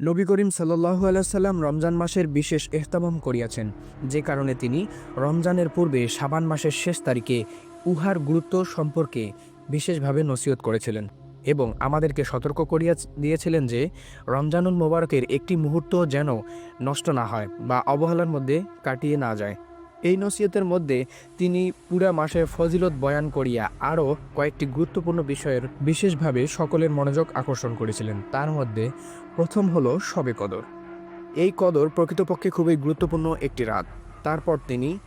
নবী করিম সাল্লাহু আলাইসাল্লাম রমজান মাসের বিশেষ এহতামাম করিয়াছেন, যে কারণে তিনি রমজানের পূর্বে সাবান মাসের শেষ তারিখে উহার গুরুত্ব সম্পর্কে বিশেষভাবে নসিহত করেছিলেন এবং আমাদেরকে সতর্ক করিয়া দিয়েছিলেন যে রমজানুল মোবারকের একটি মুহূর্ত যেন নষ্ট না হয় বা অবহেলার মধ্যে কাটিয়ে না যায়। এই নসিহতের মধ্যে তিনি পুরা মাসে ফজিলত বয়ান করিয়া আরও কয়েকটি গুরুত্বপূর্ণ বিষয়ের বিশেষভাবে সকলের মনোযোগ আকর্ষণ করেছিলেন। তার মধ্যে প্রথম হলো শবে কদর। এই কদর প্রকৃতপক্ষে খুবই গুরুত্বপূর্ণ একটি রাত। তারপর তিনি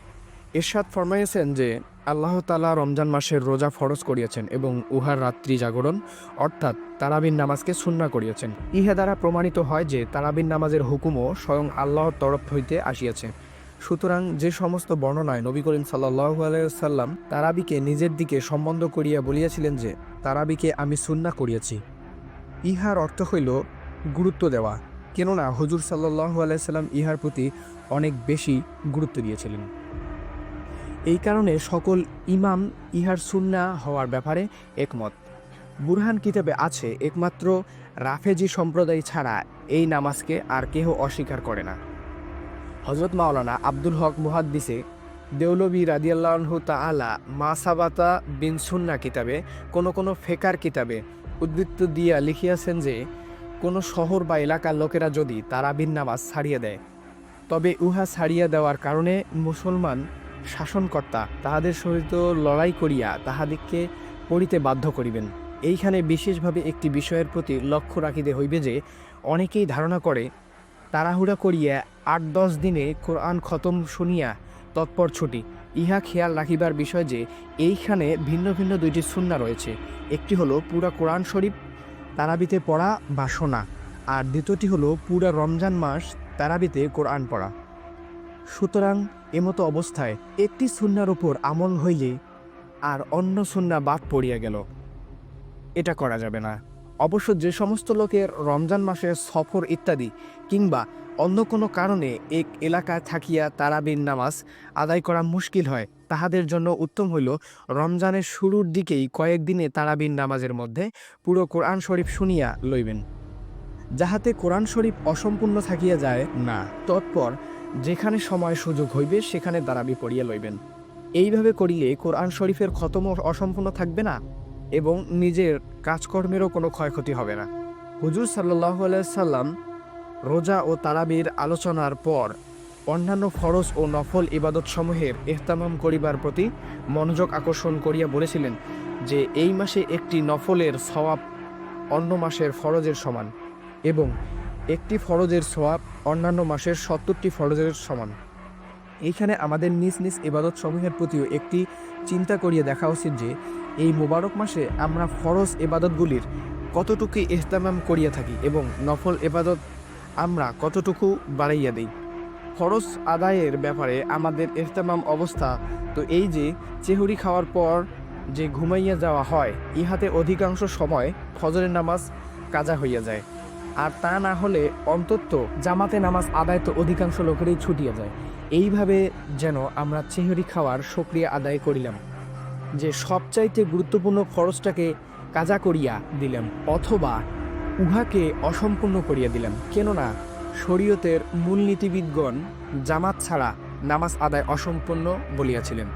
এরশাদ ফরমাইয়েছেন যে, আল্লাহ তালা রমজান মাসের রোজা ফরজ করিয়াছেন এবং উহার রাত্রি জাগরণ, অর্থাৎ তারাবিন নামাজকে সুন্না করিয়াছেন। ইহা দ্বারা প্রমাণিত হয় যে, তারাবিন নামাজের হুকুমও স্বয়ং আল্লাহর তরফ হইতে আসিয়াছে। সুতরাং যে সমস্ত বর্ণনায় নবী করিম সাল্লাহু আলাইসাল্লাম তারাবিকে নিজের দিকে সম্বন্ধ করিয়া বলিয়াছিলেন যে, তারাবিকে আমি সুন্না করিয়াছি। ইহার অর্থ হইল গুরুত্ব দেওয়া। কেননা হুজুর সাল্লাহু আলাইসাল্লাম ইহার প্রতি অনেক বেশি গুরুত্ব দিয়েছিলেন। এই কারণে সকল ইমাম ইহার সুন্না হওয়ার ব্যাপারে একমত। বুরহান কিতাবে আছে, একমাত্র রাফেজি সম্প্রদায় ছাড়া এই নামাজকে আর কেহ অস্বীকার করে না। হজরত মাওলানা আব্দুল হক মুহাদ্দিসে দেউলবী রাদিয়াল্লাহু তাআলা মাসাবাতা বিন সুন্না কিতাবে কোনো কোনো ফেকার কিতাবে উদ্বৃত্ত দিয়া লিখিয়াছেন যে কোনো শহর বা এলাকার লোকেরা যদি তারাবিন নামাজ ছাড়িয়ে দেয়, তবে উহা ছাড়িয়া দেওয়ার কারণে মুসলমান শাসনকর্তা তাহাদের সহিত লড়াই করিয়া তাহাদিগকে পড়িতে বাধ্য করিবেন। এইখানে বিশেষভাবে একটি বিষয়ের প্রতি লক্ষ্য রাখিতে হইবে যে, অনেকেই ধারণা করে, তাড়াহুড়া করিয়া আট দশ দিনে কোরআন খতম শুনিয়া তৎপর ছুটি। ইহা খেয়াল রাখিবার বিষয় যে, এইখানে ভিন্ন ভিন্ন দুইটি সুন্না রয়েছে। একটি হলো পুরা কোরআন শরীফ তারাবিতে পড়া বা শোনা। আর দ্বিতীয়টি হলো পুরা রমজান মাস তারাবিতে কোরআন পড়া। সুতরাং এমতো অবস্থায় একটি সুন্নার উপর আমল হইলে আর অন্য সুন্না বাদ পড়িয়া গেল। এটা করা যাবে না। অবশ্য যে সমস্ত লোকের রমজান মাসে সফর ইত্যাদি কিংবা অন্য কোনো কারণে এক এলাকায় থাকিয়া তারাবিন নামাজ আদায় করা মুশকিল হয় তাহাদের জন্য উত্তম হইল, রমজানের শুরুর দিকেই কয়েকদিনে তারাবিন নামাজের মধ্যে পুরো কোরআন শরীফ শুনিয়া লইবেন। যাহাতে কোরআন শরীফ অসম্পূর্ণ থাকিয়া যায় না, তৎপর যেখানে সময় সুযোগ হইবে সেখানে দাঁড়াবি পড়িয়া লইবেন। এইভাবে করিলে কোরআন শরীফের খতম অসম্পূর্ণ থাকবে না এবং নিজের কাজকর্মেরও কোনো ক্ষয়ক্ষতি হবে না। হুজুর সাল্লাহ সাল্লাম রোজা ও তারাবির আলোচনার পর অন্যান্য ফরজ ও নফল ইবাদতসমূহের এহতামাম করিবার প্রতি মনোযোগ আকর্ষণ করিয়া বলেছিলেন যে এই মাসে একটি নফলের সওয়াব অন্য মাসের ফরজের সমান এবং একটি ফরজের সোয়াব অন্যান্য মাসের সত্তরটি ফরজের সমান। এইখানে আমাদের নিজ নিজ ইবাদত সমূহের প্রতিও একটি চিন্তা করিয়ে দেখা উচিত যে এই মোবারক মাসে আমরা ফরজ এবাদতগুলির কতটুকু ইহতামাম করিয়া থাকি এবং নফল এবাদত আমরা কতটুকু বাড়াইয়া দিই। ফরজ আদায়ের ব্যাপারে আমাদের ইহতামাম অবস্থা। তো এই যে, চেহুরি খাওয়ার পর যে ঘুমাইয়া যাওয়া হয়, ইহাতে অধিকাংশ সময় ফজরের নামাজ কাজা হইয়া যায়। আর তা না হলে অন্তত জামাতে নামাজ আদায় তো অধিকাংশ লোকেরই ছুটিয়া যায়। এইভাবে যেন আমরা চেহরি খাওয়ার সক্রিয়া আদায় করিলাম, যে সবচাইতে গুরুত্বপূর্ণ খরচটাকে কাজা করিয়া দিলাম, অথবা উহাকে অসম্পূর্ণ করিয়া দিলাম। কেননা শরীয়তের মূলনীতিবিদগণ জামাত ছাড়া নামাজ আদায় অসম্পূর্ণ বলিয়াছিলেন।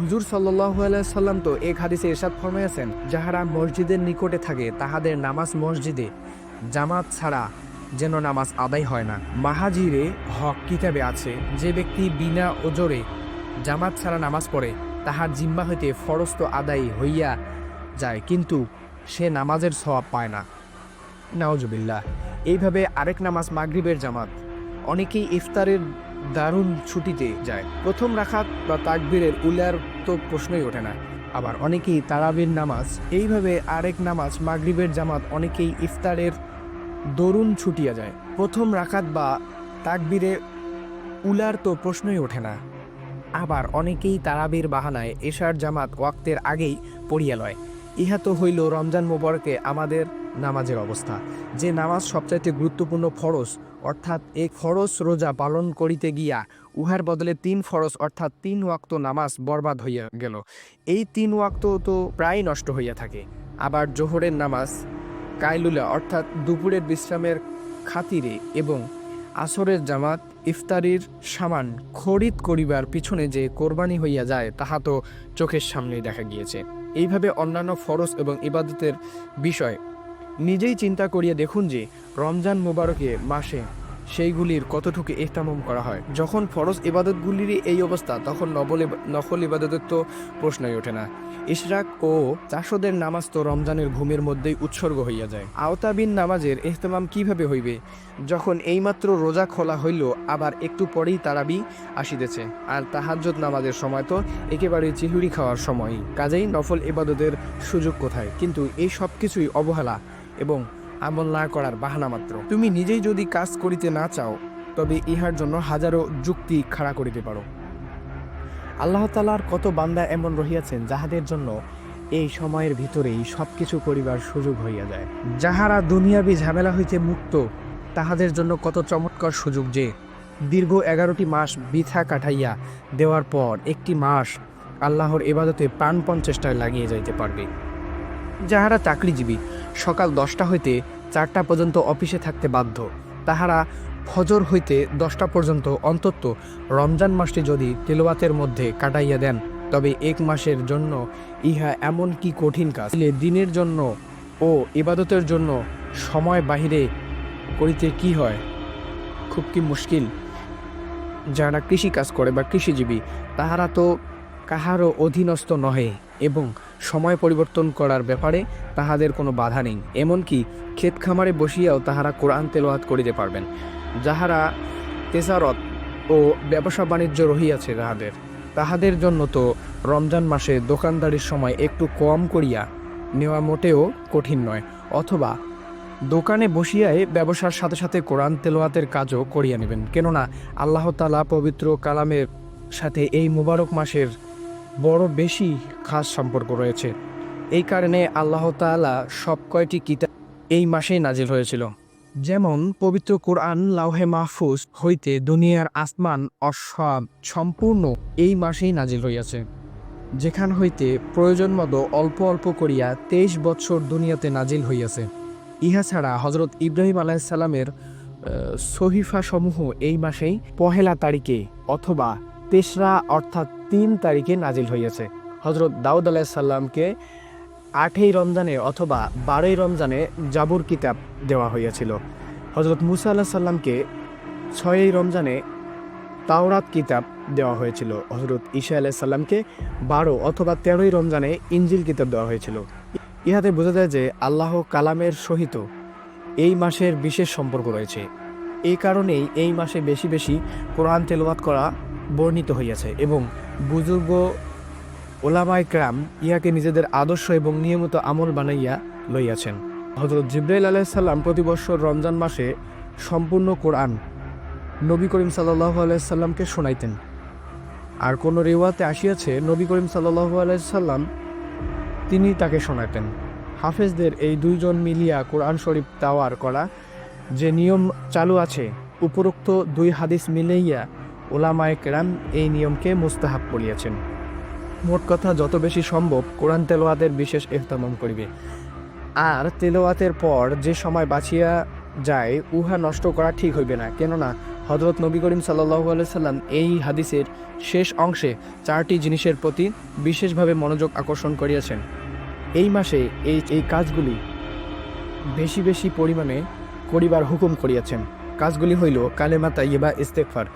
হুজুর সাল্লাহ সাল্লাম তো এক হাদিসে এরশাদ ফরমাইয়াছেন, যাহারা মসজিদের নিকটে থাকে, তাহাদের নামাজ মসজিদে জামাত ছাড়া যেন নামাজ আদায় হয় না। মাহাজিরে হক কিতাবে আছে, যে ব্যক্তি বিনা ওজরে জামাত ছাড়া নামাজ পড়ে, তাহার জিম্মা হইতে ফরস্ত আদায় হইয়া যায়, কিন্তু সে নামাজের সওয়াব পায় না। নাওজবিল্লাহ। এইভাবে আরেক নামাজ মাগরিবের জামাত। অনেকেই ইফতারের দারুণ ছুটিতে যায়। প্রথম রাখাত বা তাকবীরের উলার তো প্রশ্নই ওঠে না। আবার অনেকেই তারাবির নামাজ, এইভাবে আরেক নামাজ মাগরিবের জামাত অনেকেই ইফতারের দরুণ ছুটিয়া যায়। প্রথম রাখাত বা তাকবীরে উলার তো প্রশ্নই ওঠে না। আবার অনেকেই তারাবির বাহানায় এশার জামাত ওয়াক্তের আগেই পড়িয়া লয়। ইহা তো হইল রমজান মোবারকে আমাদের নামাজের অবস্থা। যে নামাজ সবচাইতে গুরুত্বপূর্ণ ফরজ, অর্থাৎ এক ফরজ রোজা পালন করিতে গিয়া উহার বদলে তিন ফরজ, অর্থাৎ তিন ওয়াক্ত নামাজ বরবাদ হইয়া গেল। এই তিন ওয়াক্ত তো প্রায় নষ্ট হইয়া থাকে। আবার জোহরের নামাজ, কাইলুলা, অর্থাৎ দুপুরের বিশ্রামের খাতিরে এবং আসরের জামাত, ইফতারির সামান খরিদ করিবার পিছনে যে কোরবানি হইয়া যায়, তাহা তো চোখের সামনেই দেখা গিয়েছে। এইভাবে অন্যান্য ফরজ এবং ইবাদতের বিষয় নিজেই চিন্তা করিয়া দেখুন যে রমজান মুবারকে মাসে সেইগুলির কতটুকু এহতামম করা হয়। যখন ফরজ ইবাদতগুলির এই অবস্থা, তখন নবল নফল ইবাদতের তো প্রশ্নই ওঠে না। ইশরাক ও চাষদের নামাজ তো রমজানের ঘুমের মধ্যেই উৎসর্গ হইয়া যায়। আওতাবিন নামাজের এহতেমাম কীভাবে হইবে? যখন এইমাত্র রোজা খোলা হইল, আবার একটু পরেই তারাবি আসিতেছে। আর তাহাজ্জুদ নামাজের সময় তো একেবারে চিহুড়ি খাওয়ার সময়। কাজেই নফল ইবাদতের সুযোগ কোথায়? কিন্তু এই সব কিছুই অবহেলা। এবং আমল না করার বাহানা মাত্র। তুমি নিজেই যদি কাজ করিতে না চাও, তবে ইহার জন্য হাজারো যুক্তি খাড়া করিতে পারো। আল্লাহ তালার কত বান্দা এমন রহিয়াছেন যাহাদের জন্য এই সময়ের ভিতরেই সব কিছু করিবার সুযোগ হইয়া যায়। যাহারা দুনিয়াবি ঝামেলা হইতে মুক্ত, তাহাদের জন্য কত চমৎকার সুযোগ যে, দীর্ঘ এগারোটি মাস বৃথা কাটাইয়া দেওয়ার পর একটি মাস আল্লাহর এবাদতে প্রাণপণ চেষ্টায় লাগিয়ে যাইতে পারবে। যাহারা চাকরিজীবী, সকাল দশটা হইতে চারটা পর্যন্ত অফিসে থাকতে বাধ্য। তাহারা ফজর হইতে দশটা পর্যন্ত অন্তত রমজান মাসটি যদি তেলোয়াতের মধ্যে কাটাইয়া দেন, তবে এক মাসের জন্য ইহা এমন কি কঠিন কাজ? দিনের জন্য ও ইবাদতের জন্য সময় বাহিরে করিতে কি হয়? খুব কি মুশকিল? যারা কৃষি কাজ করে বা কৃষিজীবী, তাহারা তো কাহারও অধীনস্থ নহে এবং সময় পরিবর্তন করার ব্যাপারে তাহাদের কোনো বাধা নেই, এমনকি ক্ষেত খামারে বসিয়াও তাহারা কোরআন তেলোয়াত করিতে পারবেন, যাহারা তেসারত ও ব্যবসা বাণিজ্য রহিয়াছে তাহাদের। তাহাদের জন্য তো রমজান মাসে দোকানদারির সময় একটু কম করিয়া নেওয়া মোটেও কঠিন নয়, অথবা দোকানে বসিয়াই ব্যবসার সাথে সাথে কোরআন তেলোয়াতের কাজও করিয়া নেবেন। কেননা আল্লাহ তালা পবিত্র কালামের সাথে এই মুবারক মাসের বড় বেশি খাস সম্পর্ক রয়েছে। এই কারণে আল্লাহ তাআলা সব কয়টি কিতাব এই মাসেই নাজিল হয়েছিল। যেমন, পবিত্র কোরআন লাউহে মাহফুজ হইতে দুনিয়ার আসমান অসব সম্পূর্ণ এই মাসেই নাজিল হইয়াছে। যেখান হইতে প্রয়োজন মতো অল্প অল্প করিয়া তেইশ বৎসর দুনিয়াতে নাজিল হইয়াছে। ইহা ছাড়া হজরত ইব্রাহিম আলাইসাল্লামের সহিফা সমূহ এই মাসেই পহেলা তারিখে অথবা তেসরা অর্থাৎ তিন তারিখে নাজিল হইয়াছে। হজরত দাউদ আলাইসাল্লামকে আটই রমজানে অথবা বারোই রমজানে জাবুর কিতাব দেওয়া হইয়াছিল। হজরত মুসা আল্লাহ সাল্লামকে ছয়ই রমজানে তাওরাত কিতাব দেওয়া হয়েছিল। হজরত ঈশা আলাহ সাল্লামকে বারো অথবা তেরোই রমজানে ইঞ্জিল কিতাব দেওয়া হয়েছিল। ইহাতে বোঝা যায় যে আল্লাহ কালামের সহিত এই মাসের বিশেষ সম্পর্ক রয়েছে। এই কারণেই এই মাসে বেশি বেশি কোরআন তেলাওয়াত করা বর্ণিত হইয়াছে এবং বুজুর্গ ওলামায় ক্রাম ইহাকে নিজেদের আদর্শ এবং নিয়মিত আমল বানাইয়া লইয়াছেন। হজরত জিব্রাইল আলাইসাল্লাম প্রতি বছর রমজান মাসে সম্পূর্ণ কোরআন নবী করিম সাল্লাহ আলাইসাল্লামকে শোনাইতেন। আর কোনো রেওয়াতে আসিয়াছে নবী করিম সাল্লাহ আলাইসাল্লাম তিনি তাকে শোনাতেন হাফেজদের এই দুইজন মিলিয়া কোরআন শরীফ তাওয়ার করা যে নিয়ম চালু আছে, উপরোক্ত দুই হাদিস মিলাইয়া ওলামায় কেরাম এই নিয়মকে মুস্তাহাব করিয়াছেন। মোট কথা, যত বেশি সম্ভব কোরআন তেলোয়াতের বিশেষ এহতামম করিবে। আর তেলোয়াতের পর যে সময় বাঁচিয়া যায়, উহা নষ্ট করা ঠিক হইবে না। কেননা হজরত নবী করিম সাল্লাহু সাল্লাম এই হাদিসের শেষ অংশে চারটি জিনিসের প্রতি বিশেষভাবে মনোযোগ আকর্ষণ করিয়াছেন। এই মাসে এই এই কাজগুলি বেশি বেশি পরিমাণে করিবার হুকুম করিয়াছেন। কাজগুলি হইল কালেমা তাইয়েবা ইস্তেকফার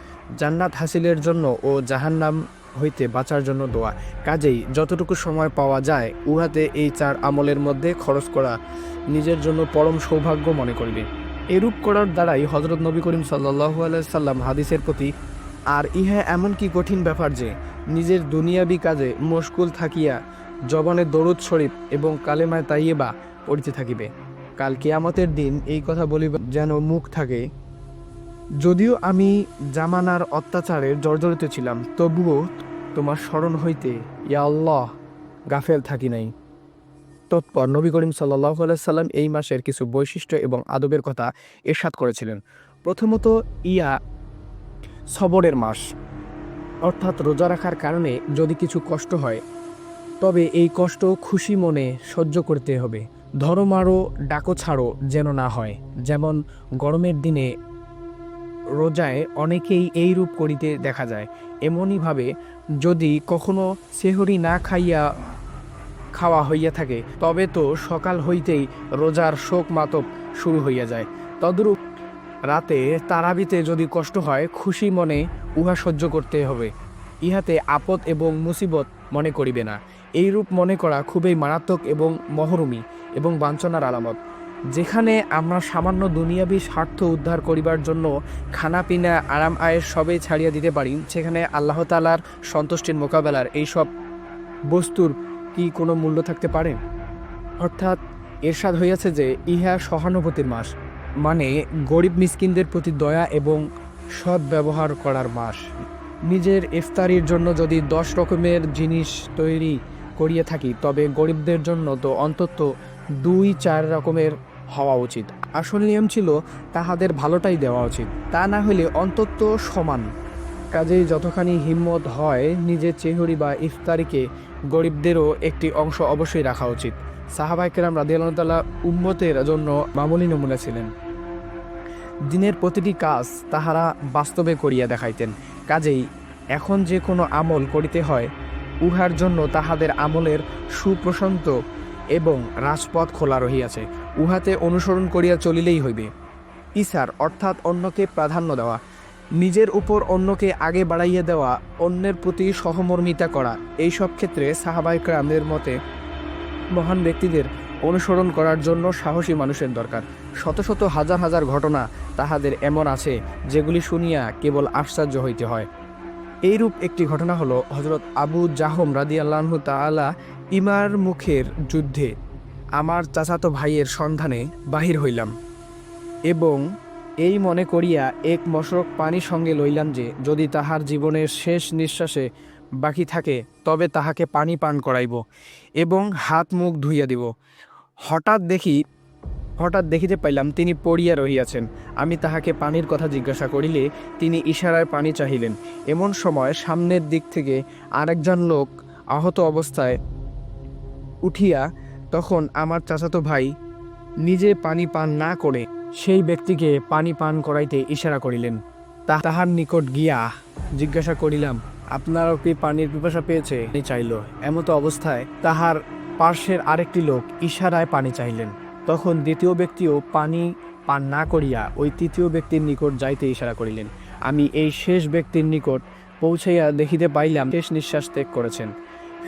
জান্নাত হাসিলের জন্য ও জাহান্নাম হইতে বাঁচার জন্য দোয়া। কাজেই যতটুকু সময় পাওয়া যায়, উহাতে এই চার আমলের মধ্যে খরচ করা নিজের জন্য পরম সৌভাগ্য মনে করিবে। এরূপ করার দ্বারাই হজরত নবী করিম সাল্লাহু সাল্লাম হাদিসের প্রতি, আর ইহা এমন কি কঠিন ব্যাপার যে, নিজের দুনিয়াবি কাজে মশগুল থাকিয়া জবানে দরুদ শরীফ এবং কালেমায় তাইয়েবা পড়িতে থাকিবে। কাল কেয়ামতের দিন এই কথা বলিব যেন মুখ থাকে যদিও আমি জামানার অত্যাচারে জর্জরিত ছিলাম, তবুও তোমার স্মরণ হইতে ইয়া আল্লাহ গাফেল থাকি নাই। তৎপর নবী করিম সাল্লাহ সাল্লাম এই মাসের কিছু বৈশিষ্ট্য এবং আদবের কথা এরশাদ করেছিলেন। প্রথমত, ইয়া সবরের মাস, অর্থাৎ রোজা রাখার কারণে যদি কিছু কষ্ট হয়, তবে এই কষ্ট খুশি মনে সহ্য করতে হবে। ধরো মারো ডাকো ছাড়ো যেন না হয়, যেমন গরমের দিনে রোজায় অনেকেই এই রূপ করিতে দেখা যায়। এমনইভাবে যদি কখনো সেহরি না খাইয়া খাওয়া হইয়া থাকে, তবে তো সকাল হইতেই রোজার শোক মাতব শুরু হইয়া যায়। তদ্রূপ রাতে তারাবিতে যদি কষ্ট হয়, খুশি মনে উহা সহ্য করতে হবে। ইহাতে আপদ এবং মুসিবত মনে করিবে না। এই রূপ মনে করা খুবই মারাত্মক এবং মহরুমি এবং বাঞ্ছনার আলামত। যেখানে আমরা সামান্য দুনিয়াবি স্বার্থ উদ্ধার করিবার জন্য খানা পিনা আরাম আয়ের সবই ছাড়িয়া দিতে পারি, সেখানে আল্লাহ তালার সন্তুষ্টির মোকাবেলার এইসব বস্তুর কি কোনো মূল্য থাকতে পারে? অর্থাৎ এরশাদ হইয়াছে যে, ইহা সহানুভূতির মাস মানে গরিব মিসকিনদের প্রতি দয়া এবং সৎ ব্যবহার করার মাস। নিজের ইফতারির জন্য যদি দশ রকমের জিনিস তৈরি করিয়ে থাকি, তবে গরিবদের জন্য তো অন্তত দুই চার রকমের হওয়া উচিত। আসল নিয়ম ছিল তাহাদের ভালোটাই দেওয়া উচিত। তা না হলে অন্তত সমান। কাজেই যতখানি হিম্মত হয়, নিজের চেহরি বা ইফতারিকে গরিবদেরও একটি অংশ অবশ্যই রাখা উচিত। সাহাবাই কেরাম রাদিয়াল্লাহ উম্মতের জন্য মামুলি নমুনা ছিলেন। দিনের প্রতিটি কাজ তাহারা বাস্তবে করিয়া দেখাইতেন। কাজেই এখন যে কোনো আমল করিতে হয়, উহার জন্য তাহাদের আমলের সুপ্রশান্ত এবং রাজপথ খোলা রহিয়াছে। উহাতে অনুসরণ করিয়া চলিলেই হইবে। ইসার অর্থাৎ অন্যকে প্রাধান্য দেওয়া, নিজের উপর অন্যকে আগে বাড়াইয়া দেওয়া, অন্যের প্রতি সহমর্মিতা করা এই সব ক্ষেত্রে সাহাবাই ক্রামের মতে মহান ব্যক্তিদের অনুসরণ করার জন্য সাহসী মানুষের দরকার। শত শত হাজার হাজার ঘটনা তাহাদের এমন আছে, যেগুলি শুনিয়া কেবল আশ্চর্য হইতে হয়। এইরূপ একটি ঘটনা হলো হজরত আবু জাহম রাদি আল্লাহ তালা ইমার মুখের যুদ্ধে আমার চাচাতো ভাইয়ের সন্ধানে বাহির হইলাম এবং এই মনে করিয়া এক মশক পানি সঙ্গে লইলাম যে, যদি তাহার জীবনের শেষ নিঃশ্বাসে বাকি থাকে, তবে তাহাকে পানি পান করাইব এবং হাত মুখ ধুইয়া দিব। হঠাৎ দেখি, হঠাৎ দেখিতে পাইলাম তিনি পড়িয়া রহিয়াছেন। আমি তাহাকে পানির কথা জিজ্ঞাসা করিলে তিনি ইশারায় পানি চাহিলেন। এমন সময় সামনের দিক থেকে আরেকজন লোক আহত অবস্থায় উঠিয়া তখন আমার চাচাতো ভাই নিজে পানি পান না করে সেই ব্যক্তিকে পানি পান করাইতে ইশারা করিলেন। তা তাহার নিকট গিয়া জিজ্ঞাসা করিলাম, আপনারও কি পানির পিপাসা পেয়েছে? চাইল। এমতো অবস্থায় তাহার পার্শ্বের আরেকটি লোক ইশারায় পানি চাইলেন তখন দ্বিতীয় ব্যক্তিও পানি পান না করিয়া ওই তৃতীয় ব্যক্তির নিকট যাইতে ইশারা করিলেন। আমি এই শেষ ব্যক্তির নিকট পৌঁছাইয়া দেখিতে পাইলাম, শেষ নিঃশ্বাস ত্যাগ করেছেন।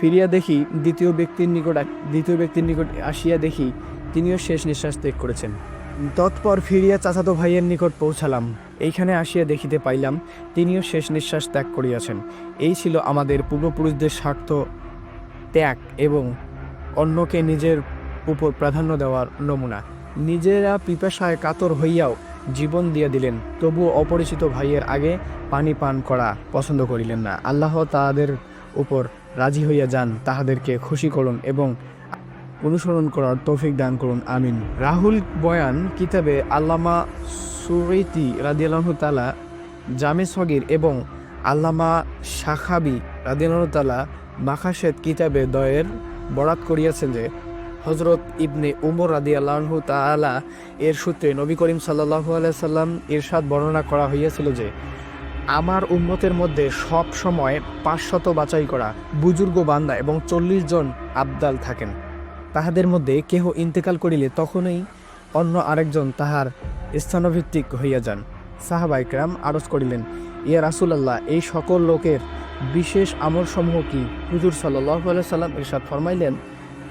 ফিরিয়া দেখি দ্বিতীয় ব্যক্তির নিকট দ্বিতীয় ব্যক্তির নিকট আসিয়া দেখি তিনিও শেষ নিঃশ্বাস ত্যাগ করেছেন। তৎপর ফিরিয়া চাচাতো ভাইয়ের নিকট পৌঁছালাম। এইখানে আসিয়া দেখিতে পাইলাম তিনিও শেষ নিঃশ্বাস ত্যাগ করিয়াছেন। এই ছিল আমাদের পূর্বপুরুষদের স্বার্থ ত্যাগ এবং অন্যকে নিজের উপর প্রাধান্য দেওয়ার নমুনা। নিজেরা পিপাসায় কাতর হইয়াও জীবন দিয়া দিলেন, তবুও অপরিচিত ভাইয়ের আগে পানি পান করা পছন্দ করিলেন না। আল্লাহ তাহাদের উপর রাজি হইয়া যান, তাহাদেরকে খুশি করুন এবং অনুসরণ করার তৌফিক দান করুন, আমিন। রাহুল বয়ান কিতাবে আল্লামা সুরৈতি রাদিয়াল্লাহ তালা জামে সগির এবং আল্লামা শাখাবি রাদিয়াল্লাহ তালা মাখাশেদ কিতাবে দয়ের বরাত করিয়াছেন যে হজরত ইবনে উমর রাদি আল্লাহ তালা এর সূত্রে নবী করিম সাল্লাহু আলাইসাল্লাম ইরশাদ বর্ণনা করা হইয়াছিল যে আমার উম্মতের মধ্যে সব সময় পাঁচশত বাছাই করা বুজুর্গ বান্দা এবং চল্লিশ জন আবদাল থাকেন। তাহাদের মধ্যে কেহ ইন্তেকাল করিলে তখনই অন্য আরেকজন তাহার স্থানভিত্তিক হইয়া যান। সাহাবাইকরাম আরজ করিলেন, ইয়া রাসুলাল্লাহ, এই সকল লোকের বিশেষ আমলসমূহ কি? হুজুর সাল্লাহ সাল্লাম ইরশাদ ফরমাইলেন,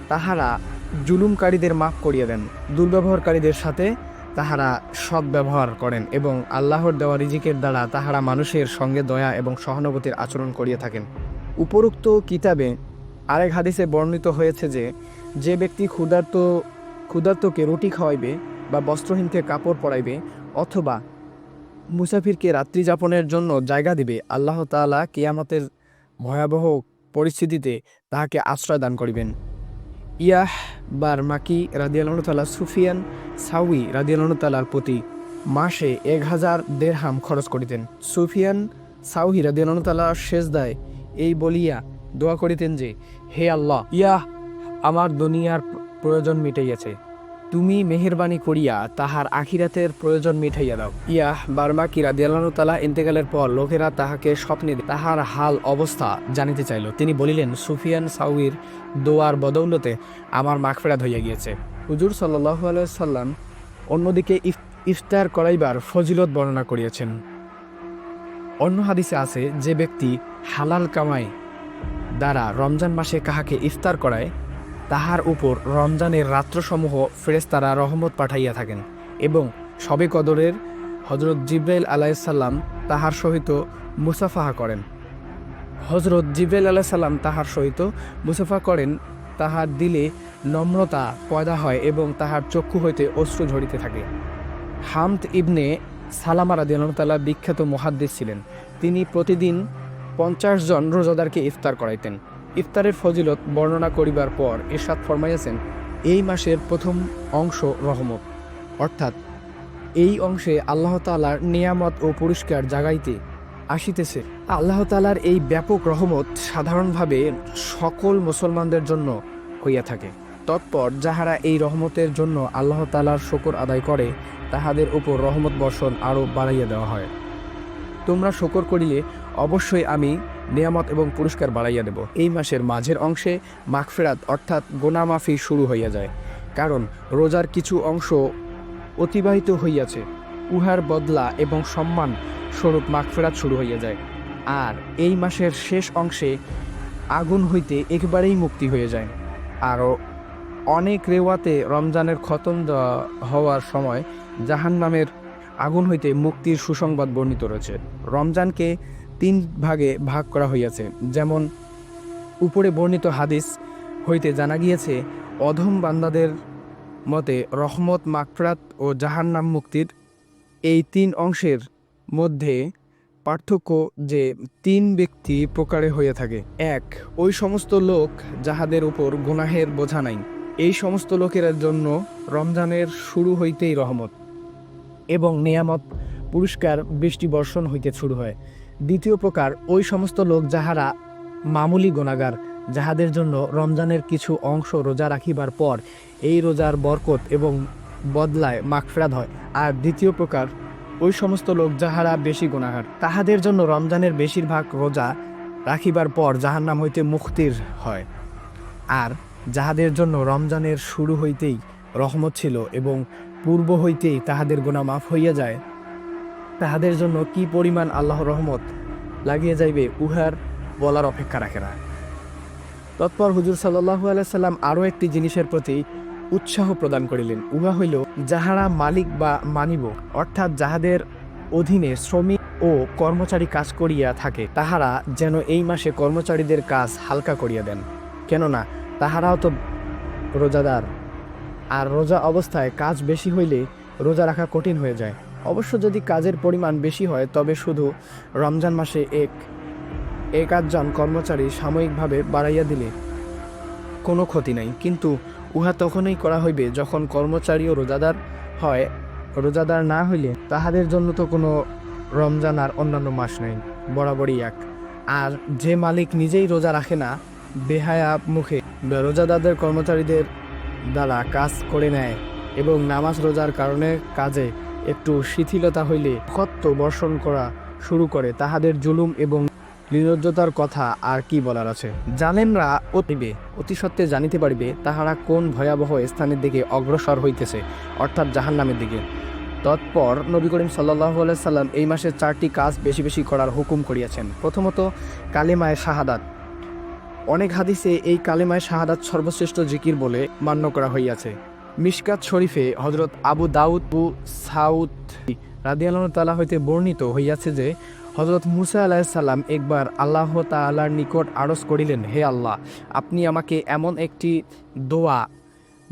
তাহারা জুলুমকারীদের মাফ করিয়া দেন, দুর্ব্যবহারকারীদের সাথে তাহারা সৎ ব্যবহার করেন এবং আল্লাহর দেওয়া রিজিকের দ্বারা তাহারা মানুষের সঙ্গে দয়া এবং সহানুভূতির আচরণ করিয়া থাকেন। উপরোক্ত কিতাবে আরেক হাদিসে বর্ণিত হয়েছে যে যে ব্যক্তি ক্ষুধার্ত, ক্ষুধার্তকে রুটি খাওয়াইবে বা বস্ত্রহীনকে কাপড় পরাইবে অথবা মুসাফিরকে রাত্রি যাপনের জন্য জায়গা দিবে, আল্লাহ তাআলা কিয়ামতের ভয়াবহ পরিস্থিতিতে তাহাকে আশ্রয় দান করিবেন। ইয়াহ বার মাকি রাদিয়াল্লাহ সুফিয়ান সাউই রাদিয়াল্লাহ প্রতি মাসে এক হাজার দেড়হাম খরচ করিতেন। সুফিয়ান সাউহি রাদিয়াল্লাহ শেষ দায় এই বলিয়া দোয়া করিতেন যে, হে আল্লাহ, ইয়াহ, আমার দুনিয়ার প্রয়োজন মিটাইয়াছে। তুমি মেহেরবানি করিয়া তাহার আখিরাতের প্রয়োজন মিঠাইয়া দাও। ইয়া বার্মা কিরা তালা ইন্তেকালের পর লোকেরা তাহাকে স্বপ্নে তাহার হাল অবস্থা জানিতে চাইল। তিনি বলিলেন, সুফিয়ান সাউির দোয়ার বদৌলতে আমার মাগফেরাত হইয়া গিয়েছে। হুজুর সাল্লাহ সাল্লাম অন্যদিকে ইফ- ইফতার করাইবার ফজিলত বর্ণনা করিয়াছেন। অন্য হাদিসে আছে, যে ব্যক্তি হালাল কামাই দ্বারা রমজান মাসে কাহাকে ইফতার করায় তাহার উপর রমজানের রাত্রসমূহ ফেরেস্তারা রহমত পাঠাইয়া থাকেন এবং সবে কদরের হজরত জিব্রাইল আলাইসাল্লাম তাহার সহিত মুসাফাহা করেন। হজরত জিব্রাইল আলাইসাল্লাম তাহার সহিত মুসাফা করেন, তাহার দিলে নম্রতা পয়দা হয় এবং তাহার চক্ষু হইতে অশ্রু ঝরিতে থাকে। হামদ ইবনে সালামা রাদিয়াল্লাহু বিখ্যাত মহাদ্দিস ছিলেন। তিনি প্রতিদিন পঞ্চাশ জন রোজাদারকে ইফতার করাইতেন। ইফতারের ফজিলত বর্ণনা করিবার পর এরশাদ ফরমাইয়াছেন, এই মাসের প্রথম অংশ রহমত। অর্থাৎ, এই অংশে আল্লাহ তালার নিয়ামত ও পুরস্কার জাগাইতে আসিতেছে। আল্লাহ তালার এই ব্যাপক রহমত সাধারণভাবে সকল মুসলমানদের জন্য হইয়া থাকে। তৎপর যাহারা এই রহমতের জন্য আল্লাহ তালার শকর আদায় করে, তাহাদের উপর রহমত বর্ষণ আরও বাড়াইয়া দেওয়া হয়। তোমরা শকর করিলে অবশ্যই আমি নিয়ামত এবং পুরস্কার বাড়াইয়া দেব। এই মাসের মাঝের অংশে মাগফেরাত অর্থাৎ গোনামাফি শুরু হইয়া যায়। কারণ রোজার কিছু অংশ অতিবাহিত হইয়াছে। উহার বদলা এবং সম্মান স্বরূপ মাগফেরাত শুরু হইয়া যায়। আর এই মাসের শেষ অংশে আগুন হইতে একবারেই মুক্তি হয়ে যায়। আরও অনেক রেওয়াতে রমজানের খতম হওয়ার সময় জাহান নামের আগুন হইতে মুক্তির সুসংবাদ বর্ণিত রয়েছে। রমজানকে তিন ভাগে ভাগ করা হইয়াছে। যেমন, উপরে বর্ণিত হাদিস হইতে জানা গিয়েছে, অধম বান্দাদের মতে রহমত মাকফরাত ও জাহান্নাম মুক্তির এই তিন অংশের মধ্যে পার্থক্য যে তিন ব্যক্তি প্রকারে হয়ে থাকে। এক, ওই সমস্ত লোক যাহাদের উপর গুনাহের বোঝা নাই। এই সমস্ত লোকের জন্য রমজানের শুরু হইতেই রহমত এবং নিয়ামত, পুরস্কার, বৃষ্টি বর্ষণ হইতে শুরু হয়। দ্বিতীয় প্রকার ওই সমস্ত লোক যাহারা মামুলি গোনাগার, যাহাদের জন্য রমজানের কিছু অংশ রোজা রাখিবার পর এই রোজার বরকত এবং বদলায় মাগফেরাত হয়। আর দ্বিতীয় প্রকার ওই সমস্ত লোক যাহারা বেশি গুণাহার তাহাদের জন্য রমজানের বেশিরভাগ রোজা রাখিবার পর যাহার নাম হইতে মুক্তির হয়। আর যাহাদের জন্য রমজানের শুরু হইতেই রহমত ছিল এবং পূর্ব হইতেই তাহাদের গোনা মাফ হইয়া যায় তাহাদের জন্য কি পরিমাণ আল্লাহ রহমত লাগিয়ে যাইবে, উহার বলার অপেক্ষা রাখে না। তৎপর হুজুর সাল্লাহু আলাইসাল্লাম আরও একটি জিনিসের প্রতি উৎসাহ প্রদান করিলেন। উহা হইল, যাহারা মালিক বা মানিব, অর্থাৎ যাহাদের অধীনে শ্রমিক ও কর্মচারী কাজ করিয়া থাকে, তাহারা যেন এই মাসে কর্মচারীদের কাজ হালকা করিয়া দেন। কেননা, তাহারাও তো রোজাদার, আর রোজা অবস্থায় কাজ বেশি হইলে রোজা রাখা কঠিন হয়ে যায়। অবশ্য যদি কাজের পরিমাণ বেশি হয়, তবে শুধু রমজান মাসে এক এক আধজন কর্মচারী সাময়িকভাবে বাড়াইয়া দিলে কোনো ক্ষতি নাই। কিন্তু উহা তখনই করা হইবে যখন কর্মচারী ও রোজাদার হয়, রোজাদার না হইলে তাহাদের জন্য তো কোনো রমজান আর অন্যান্য মাস নেই, বরাবরই এক। আর যে মালিক নিজেই রোজা রাখে না, বেহায়া মুখে রোজাদারদের কর্মচারীদের দ্বারা কাজ করে নেয় এবং নামাজ রোজার কারণে কাজে একটু শিথিলতা হইলে কত্ত বর্ষণ করা শুরু করে তাহাদের জুলুম এবং নিরজ্জতার কথা আর কি বলার আছে? জালেমরা অতিবে অতি সত্ত্বে জানিতে পারিবে তাহারা কোন ভয়াবহ স্থানের দিকে অগ্রসর হইতেছে, অর্থাৎ জাহান্নামের দিকে। তৎপর নবী করিম সাল্লাহ সাল্লাম এই মাসে চারটি কাজ বেশি বেশি করার হুকুম করিয়াছেন। প্রথমত, কালেমায় শাহাদাত। অনেক হাদিসে এই কালেমায় শাহাদাত সর্বশ্রেষ্ঠ জিকির বলে মান্য করা হইয়াছে। মিশকাত শরীফে হজরত আবু দাউদ বু সাউদ রাদিয়াল্লাহ তালা হইতে বর্ণিত হইয়াছে যে হজরত মুসা আলাহিসাল্লাম একবার আল্লাহ তাআলার নিকট আরজ করিলেন, হে আল্লাহ, আপনি আমাকে এমন একটি দোয়া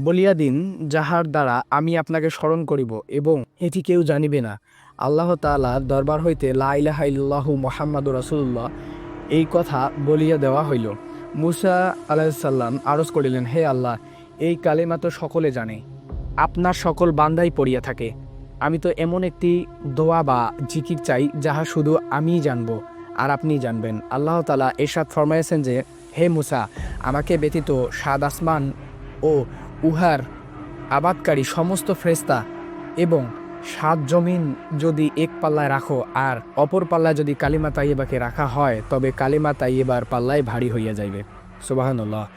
বলিয়া দিন, যাহার দ্বারা আমি আপনাকে স্মরণ করিব এবং এটি কেউ জানিবে না। আল্লাহ তাআলা দরবার হইতে লা ইলাহা ইল্লাল্লাহু মোহাম্মদ রাসূলুল্লাহ এই কথা বলিয়া দেওয়া হইল। মুসা আলাইসাল্লাম আরজ করিলেন, হে আল্লাহ এই কালেমা তো সকলে জানে। আপনার সকল বান্দাই পড়িয়া থাকে। আমি তো এমন একটি দোয়া বা জিকির চাই, যাহা শুধু আমিই জানব আর আপনি জানবেন। আল্লাহ তালা এরশাদ ফরমাইয়েছেন যে, হে মুসা, আমাকে ব্যতীত সাদ আসমান ও উহার আবাদকারী সমস্ত ফ্রেস্তা এবং সাত জমিন যদি এক পাল্লায় রাখো আর অপর পাল্লায় যদি কালিমা তাইয়েবাকে রাখা হয়, তবে কালিমা তাইয়েবার পাল্লায় ভারী হইয়া যাইবে। সুবাহানুল্লাহ।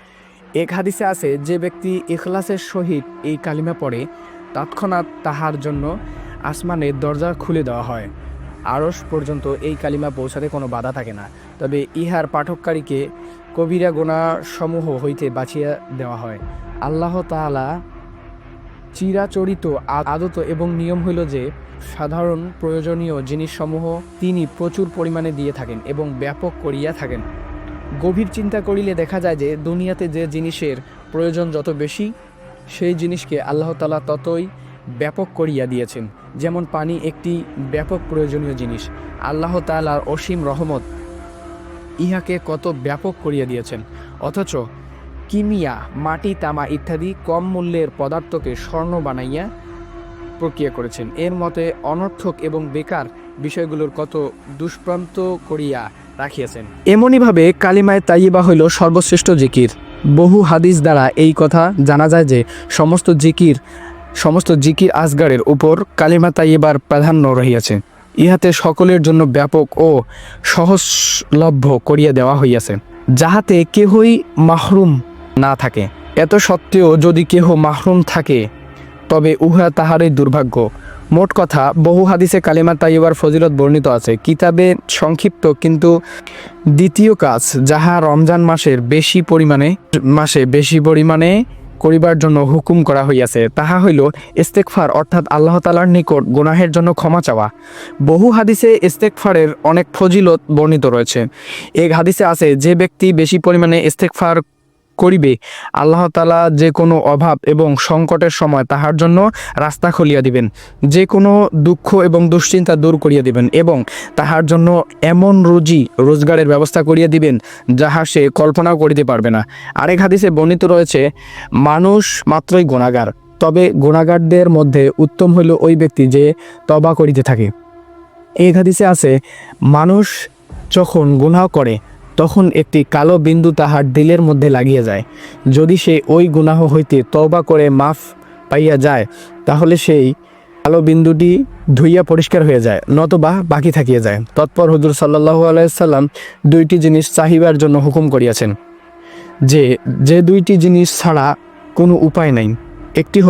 এক হাদিসে আছে, যে ব্যক্তি ইখলাসের সহিত এই কালিমা পড়ে, তৎক্ষণাৎ তাহার জন্য আসমানের দরজা খুলে দেওয়া হয়। আরস পর্যন্ত এই কালিমা পৌঁছাতে কোনো বাধা থাকে না। তবে ইহার পাঠককারীকে কবিরা সমূহ হইতে বাঁচিয়া দেওয়া হয়। আল্লাহ তাআলা চিরাচরিত আদত এবং নিয়ম হইল যে, সাধারণ প্রয়োজনীয় জিনিসসমূহ তিনি প্রচুর পরিমাণে দিয়ে থাকেন এবং ব্যাপক করিয়া থাকেন। গভীর চিন্তা করিলে দেখা যায় যে, দুনিয়াতে যে জিনিসের প্রয়োজন যত বেশি, সেই জিনিসকে আল্লাহ তালা ততই ব্যাপক করিয়া দিয়েছেন। যেমন পানি একটি ব্যাপক প্রয়োজনীয় জিনিস। আল্লাহ তালার অসীম রহমত ইহাকে কত ব্যাপক করিয়া দিয়েছেন। অথচ কিমিয়া, মাটি, তামা ইত্যাদি কম মূল্যের পদার্থকে স্বর্ণ বানাইয়া প্রক্রিয়া করেছেন। এর মতে অনর্থক এবং বেকার বিষয়গুলোর কত দুষ্প্রান্ত করিয়া রাখিয়াছেন। এমনইভাবে কালিমায় তাইবা হইল সর্বশ্রেষ্ঠ জিকির। বহু হাদিস দ্বারা এই কথা জানা যায় যে সমস্ত জিকির সমস্ত জিকির আসগারের উপর কালিমা তাইবার প্রাধান্য রহিয়াছে। ইহাতে সকলের জন্য ব্যাপক ও সহজলভ্য করিয়া দেওয়া হইয়াছে। যাহাতে কেহই মাহরুম না থাকে। এত সত্ত্বেও যদি কেহ মাহরুম থাকে, তবে উহা তাহারই দুর্ভাগ্য। মোট কথা, বহু হাদিসে কালিমা তাইবার ফজিলত বর্ণিত আছে। কিতাবে সংক্ষিপ্ত কিন্তু দ্বিতীয় কাজ, যাহা রমজান মাসের বেশি পরিমাণে, মাসে বেশি পরিমাণে করিবার জন্য হুকুম করা হইয়াছে, তাহা হইল ইস্তেকফার অর্থাৎ আল্লাহ তালার নিকট গুনাহের জন্য ক্ষমা চাওয়া। বহু হাদিসে ইস্তেকফারের অনেক ফজিলত বর্ণিত রয়েছে। এক হাদিসে আছে, যে ব্যক্তি বেশি পরিমাণে ইস্তেকফার করিবে, আল্লাহ তালা যে কোনো অভাব এবং সংকটের সময় তাহার জন্য রাস্তা খুলিয়া দিবেন। যে কোনো দুঃখ এবং দুশ্চিন্তা দূর করিয়া দিবেন এবং তাহার জন্য এমন রুজি, রোজগারের ব্যবস্থা করিয়া দিবেন যাহা সে কল্পনাও করিতে পারবে না। আরেক হাদিসে বর্ণিত রয়েছে, মানুষ মাত্রই গুণাগার তবে গুণাগারদের মধ্যে উত্তম হইল ওই ব্যক্তি যে তবা করিতে থাকে। এই হাদিসে আছে, মানুষ যখন গুনাহ করে তখন একটি কালো বিন্দু তাহার দিলের মধ্যে লাগিয়া যায়। যদি সে ওই গুনাহ হইতে তওবা করে মাফ পাইয়া যায়, তাহলে সেই কালো বিন্দুটি ধুইয়া পরিষ্কার হয়ে যায়, নতবা বাকি থাকিয়া যায়। তৎপর হুজুর সাল্লাহু আলাইসাল্লাম দুইটি জিনিস চাহিবার জন্য হুকুম করিয়াছেন। যে যে দুইটি জিনিস ছাড়া কোনো উপায় নাই। একটি